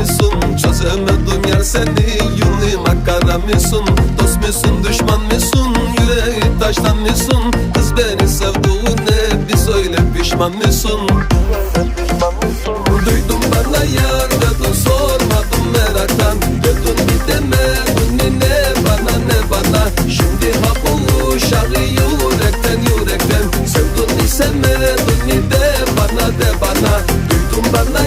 mısın Çözemedim yar seni. Yunni makara mısın Dost musun düşman mısın Yüreği taştan mısın Kız beni sevduğune bir söyle pişman mısın Duydum bana yar dedin sormadım meraktan. Dedin gidemedin ne bana ne bana? Şimdi hap olmuş arı yürekten yürekten. Sevdin sevmedin mi de bana de bana? Duydum bana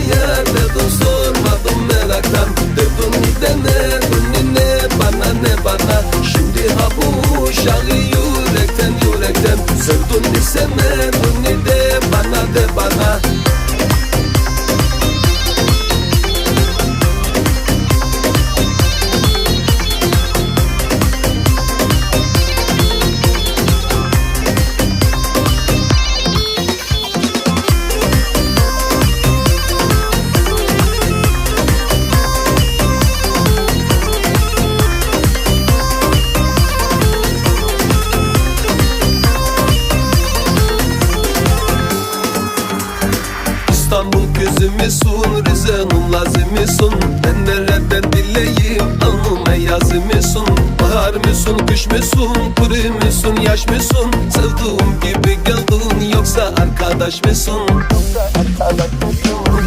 Gözümüsün Rize'nin lazimisin Ben nereden bileyim alnıma yazımısın Bahar mısın kış mısın kuru musun yaş mısın Sevduğum gibi geldin yoksa arkadaş mısın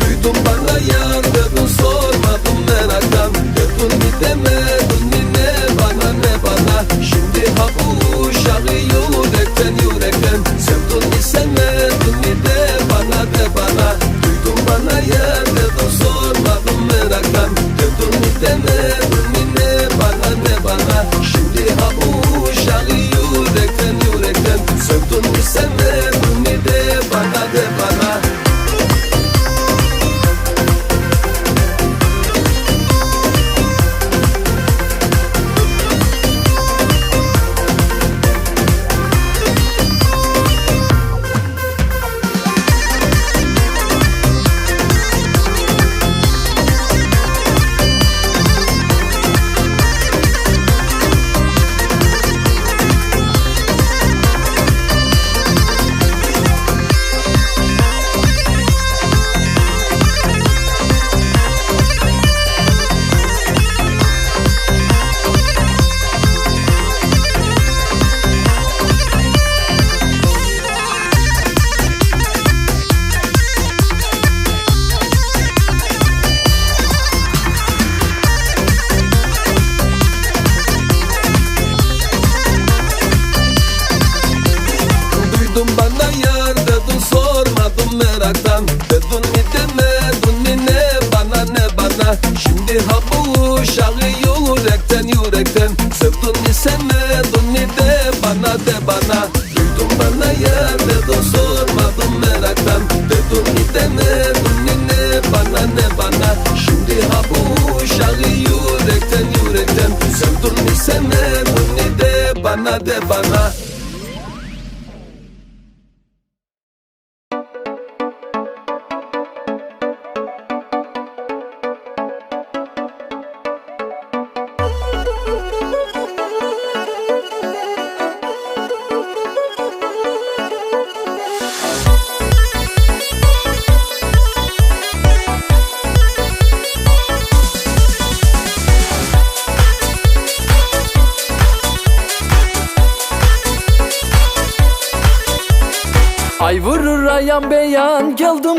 Duydum bana yar dedin sormadım meraktan. Dedin mi demedin mi ne bana ne bana? Şimdi hapu uşağı yürekten bana. Duydum bana yar dedin sormadım meraktan. Dedin mi demedin mi ne bana ne bana. Şimdi ha bu uşağı yürekten yürekten. Sevdin mi sevmedin mi de bana de bana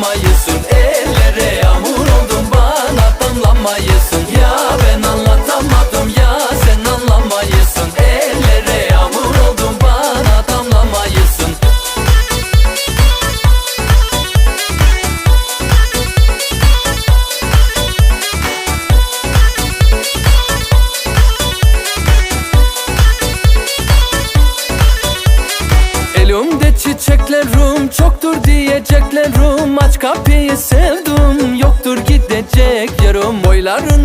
anlamayısın. Ellere yağmur oldum bana damlamayısın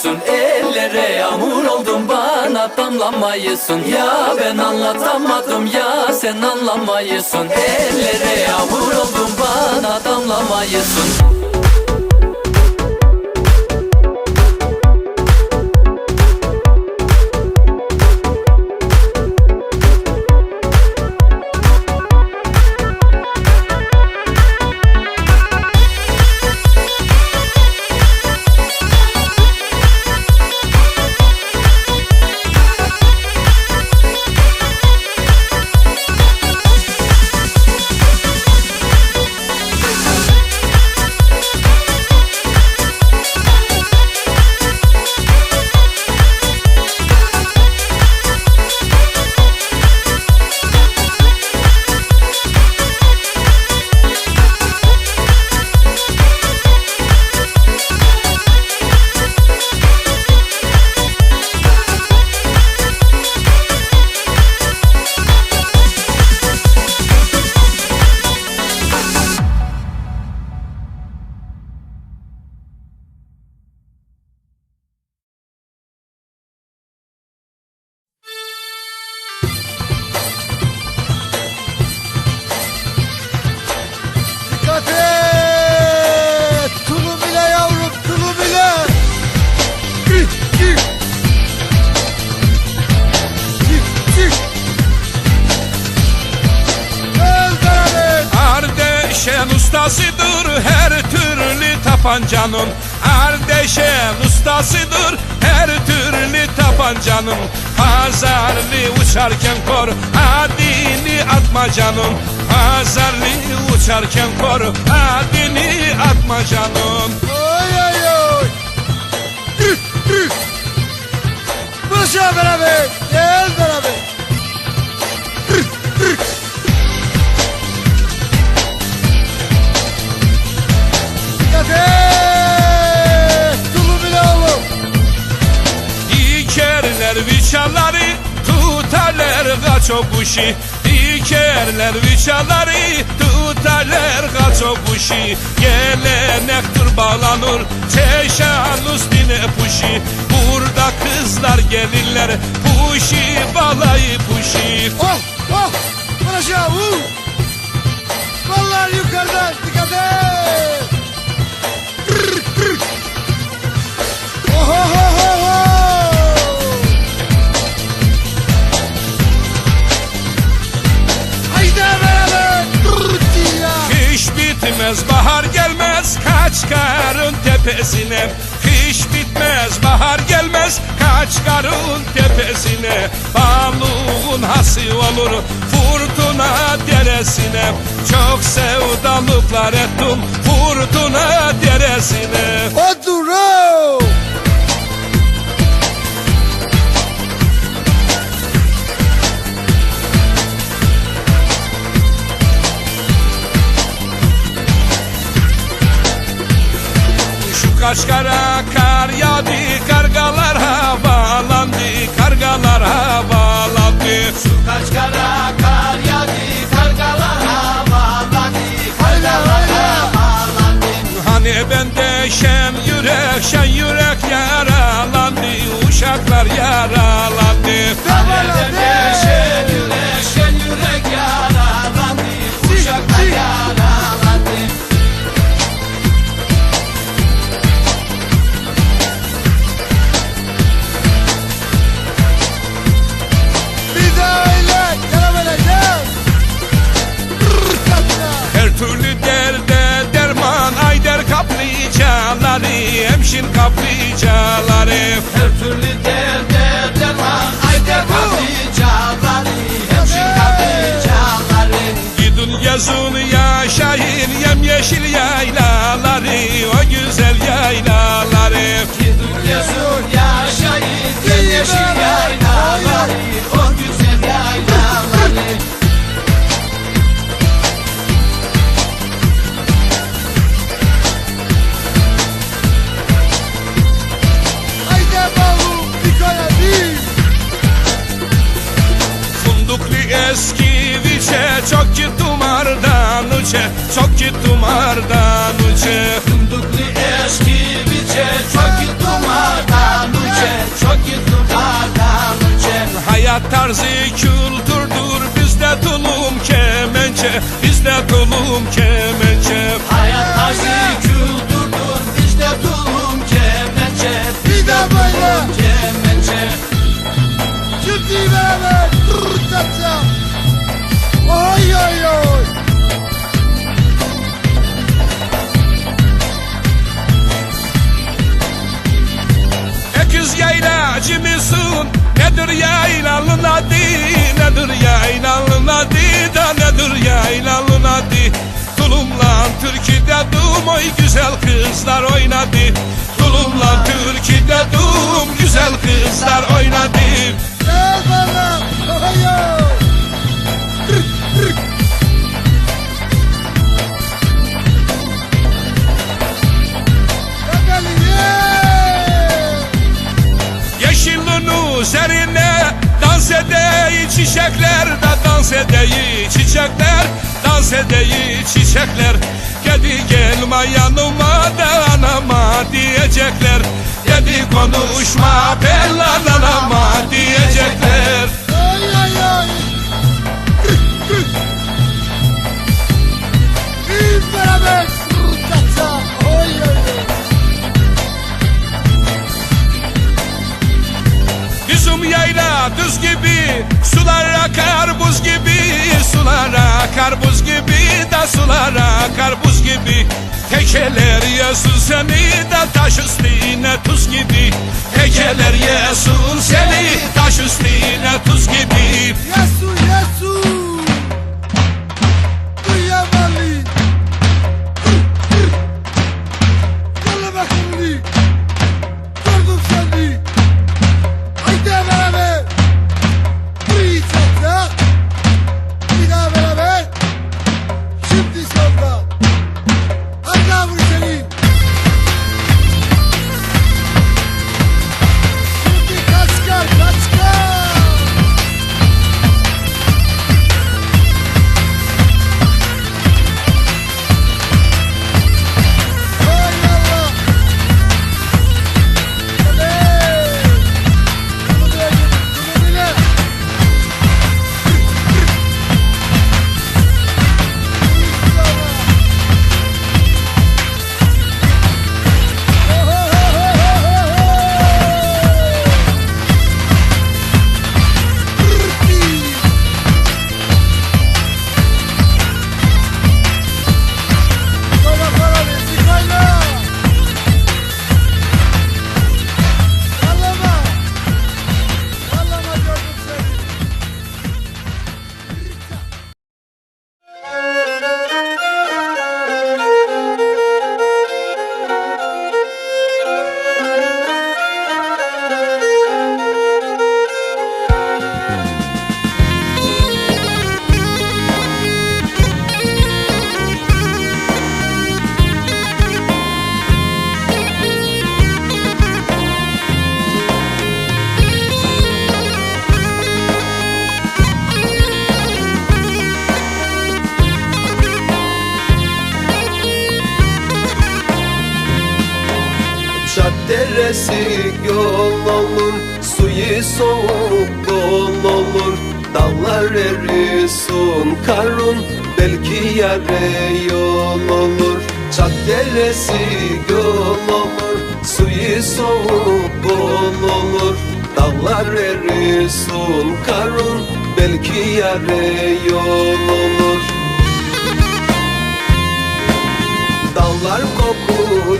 anlamayısın Ellere yağmur oldun bana damlamayısın. Ya ben anlatamadım ya sen anlamayısın. Ellere yağmur oldun bana damlamayısın tapancanın Ardeşen ustasıdır her türlü tapancanın Pazarlı uçarken kor adini atma canım Pazarlı uçarken kor adini atma canım Oy oy oy! Gir! Burası beraber! El beraber! Viçaları tutarlar kaço kuşu Dikerler viçaları tutarlar kaço kuşu Gelenektir bağlanır çeşan üstüne puşi. Burada kızlar gelirler puşi balayı puşi. Oh oh Burası vur Vallahi yukarıdan dikkat et bitmez bahar gelmez kaç karın tepesine. Kış bitmez bahar gelmez kaç karın tepesine. Balığın hası olur fırtına deresine. Çok sevdalıklar ettim fırtına deresine. O kaşkara kar yağdı kargalar havalandı Kargalar havalandı. Şu kaşkara kar yağdı kargalar havalandı Kargalar havalandı. Hani bende şen yürek şen yürek yaralandı Uşaklar yaralandı. Hani bende şen hemşin kaplıcaları Her türlü değer ardan uçe Çok gittim ardan uçe. Fındıklı eski biçe Çok gittim ardan uçe. Çok gittim ardan uçe. Hayat tarzı kültürdür Bizde tulum kemençe Bizde tulum kemençe yaylacı mısın? Nedir yaylalın adı? Nedir yaylalın adı da nedir yaylalın adı? Tulumla türküde dum oy güzel kızlar oynadı Tulumla türküde dum güzel kızlar oynadı Gel bana Oy Yeşilin üzerine dans edeyi çiçekler de dans edeyi çiçekler dans edeyi çiçekler. Kedi gelme yanıma da anama diyecekler. Dedi konuşma bellan anama diyecekler düz gibi Sular akar buz gibi Sular akar buz gibi Da sular akar buz gibi. Tekeler yesin seni de taş üstüne tuz gibi. Tekeler yesin seni taş üstüne tuz gibi. Yesu deresi yol olur Suyu soğuk bol olur. Dağlar erisun karun Belki yare yol olur. Çat deresi yol olur Suyu soğuk bol olur. Dağlar erisun karun Belki yare yol olur. Dallar kokulu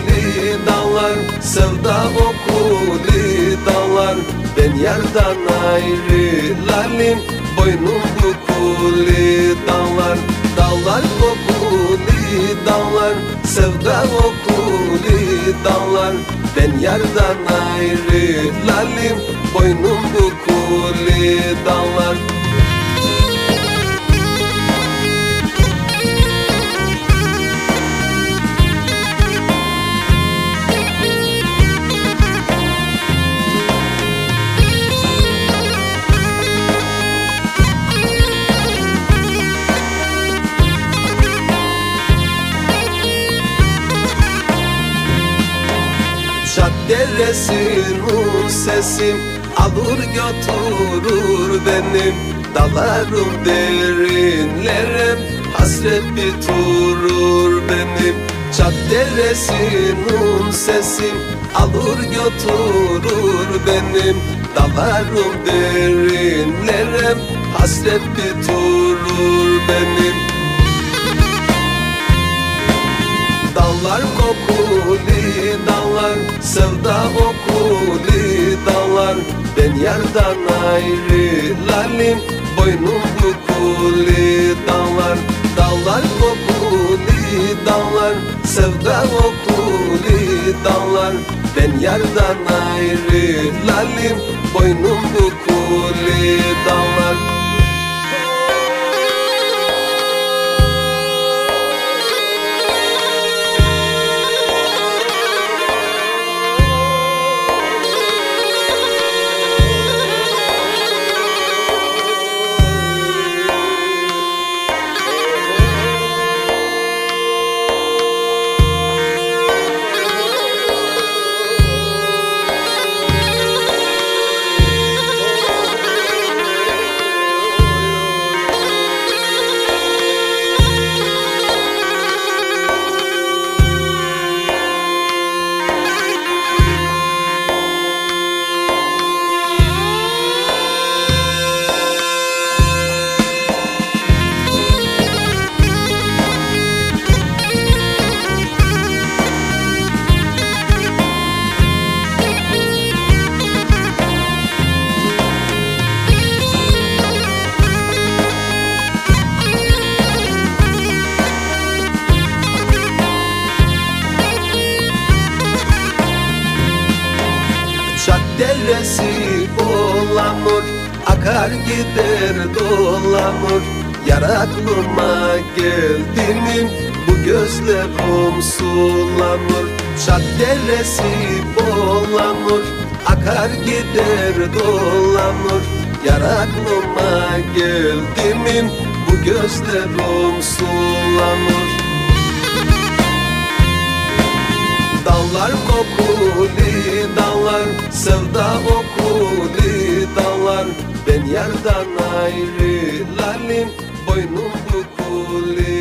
dallar Sevda okuli dağlar Ben yardan ayrılalim. Boynum bukuli dağlar Dağlar kokuli dağlar. Sevda okuli dağlar Ben yardan ayrılalim. Boynum bukuli dağlar Cadderesinin sesim? Alır götürür benim Dalarım derinlere. Hasret bitirur benim Cadderesinin sesim. Alır götürür benim Dalarım derinlere. Hasret bitirur yardan ayrılalim Boynum bukuli dallar Dallar kokuli dallar Sevda okuli dallar Ben yardan ayrılalim Boynum bukuli dallar geldiğinin Bu gözlerim sulanır Caddelesi bulanır Akar gider dolanır Yar aklıma geldiğinin Bu gözlerim sulanır Dallar kokuli dallar Sevda okuli dallar. Ben yardan ayrılalim Boynum bukuli